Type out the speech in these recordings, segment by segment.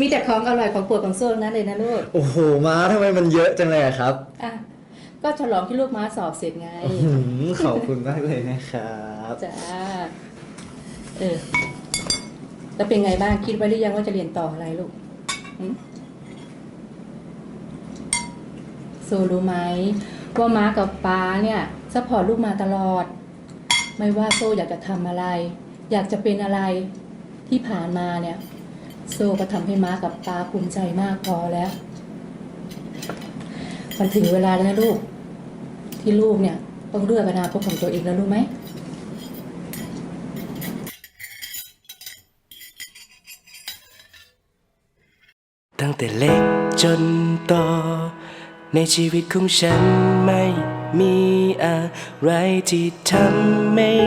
มีแต่ของอร่อยของโปรดของโซ่นั้นเลยนะลูก โอ้โหม้าทำไมมันเยอะจังเลยอะครับอะก็ฉลองที่ลูกม้าสอบเสร็จไงหืมขอบคุณมากเลยนะครับจ้า เออ แล้วเป็นไงบ้าง คิดไว้หรือยังว่าจะเรียนต่ออะไรลูกหึโซรู้ไหมว่าม้ากับป้าเนี่ยซัพพอร์ตลูกมาตลอด ไม่ว่าโซอยากจะทำอะไร อยากจะเป็นอะไรที่ผ่านมาเนี่ย โซก็ทำให้ม้ากับป้าภูมิใจมากพอแล้ว มันถึงเวลาแล้วนะลูก ที่ลูกเนี่ยต้องเลือกอนาคตของตัวเองแล้วรู้ไหมตั้งแต่เล็กจนโตในชีวิตของฉันไม่มีอะไรที่ทำไม่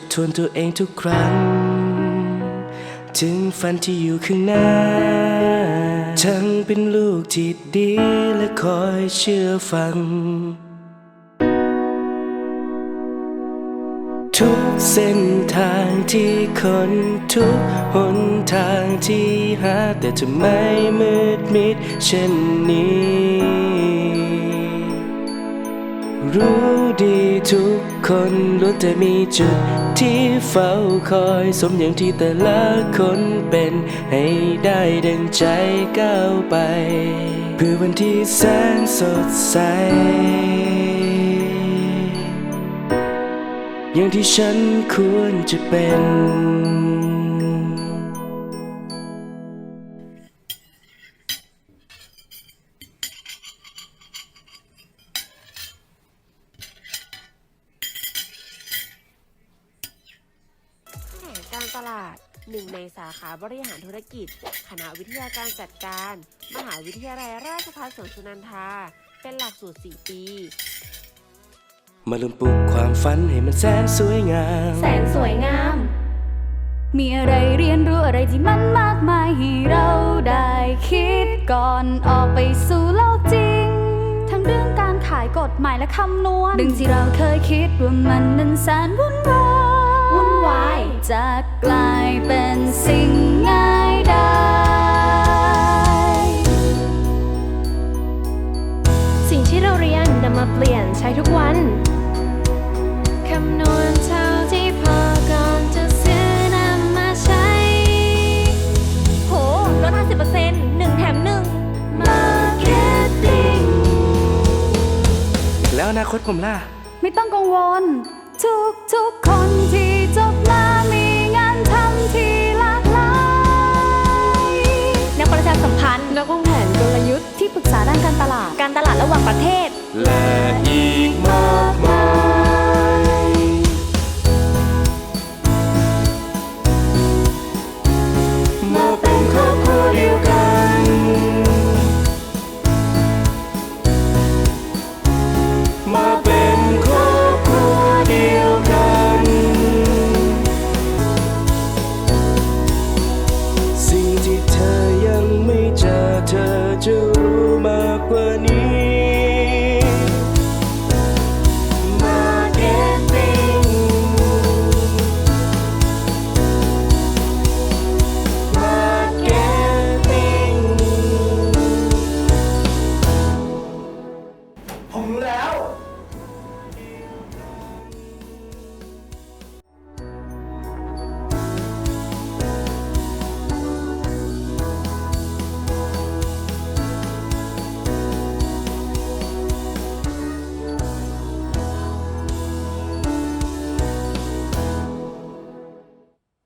บทวนตัวเองทุกครั้ง ถึงฝันที่อยู่ข้างหน้าทั้งเป็นลูกที่ดีและคอยเชื่อฟัง ทุกเส้นทางที่คนทุกหนทางที่หา แต่จะไม่มืดมิดเช่นนี้ รู้ดีทุก คนล้วนจะมีจุดที่เฝ้าคอยสมอย่างที่แต่ละคนเป็นให้ได้ดังใจก้าวไปเพื่อวันที่แสนสดใส อย่างที่ฉันควรจะเป็น ตลาด หนึ่งในสาขาบริหารธุรกิจ คณะวิทยาการจัดการ มหาวิทยาลัยราชภัฏสวนสุนันทา เป็นหลักสูตร 4 ปี มาลืมปลุกความฝันให้มันแสนสวยงาม แสนสวยงาม มีอะไรเรียนรู้อะไรที่มันมากมายให้เราได้คิดก่อนออกไปสู่โลกจริง ทั้งเรื่องการขายกฎหมายและคำนวณเรื่องที่เราเคยคิดว่ามันนั้นแสนวุ่นวายวุ่นวายจะ กลายเป็นสิ่งง่ายได้ สิ่งที่เราเรียนนำมาเปลี่ยนใช้ทุกวัน คำนวณเท่าที่พอก่อนจะซื้อนำมาใช้ โหลด50%หนึ่งแถมหนึ่ง Marketing แล้วอนาคตผมล่ะ ไม่ต้องกังวล ทุกทุกๆคนที่ ประเทศ และอี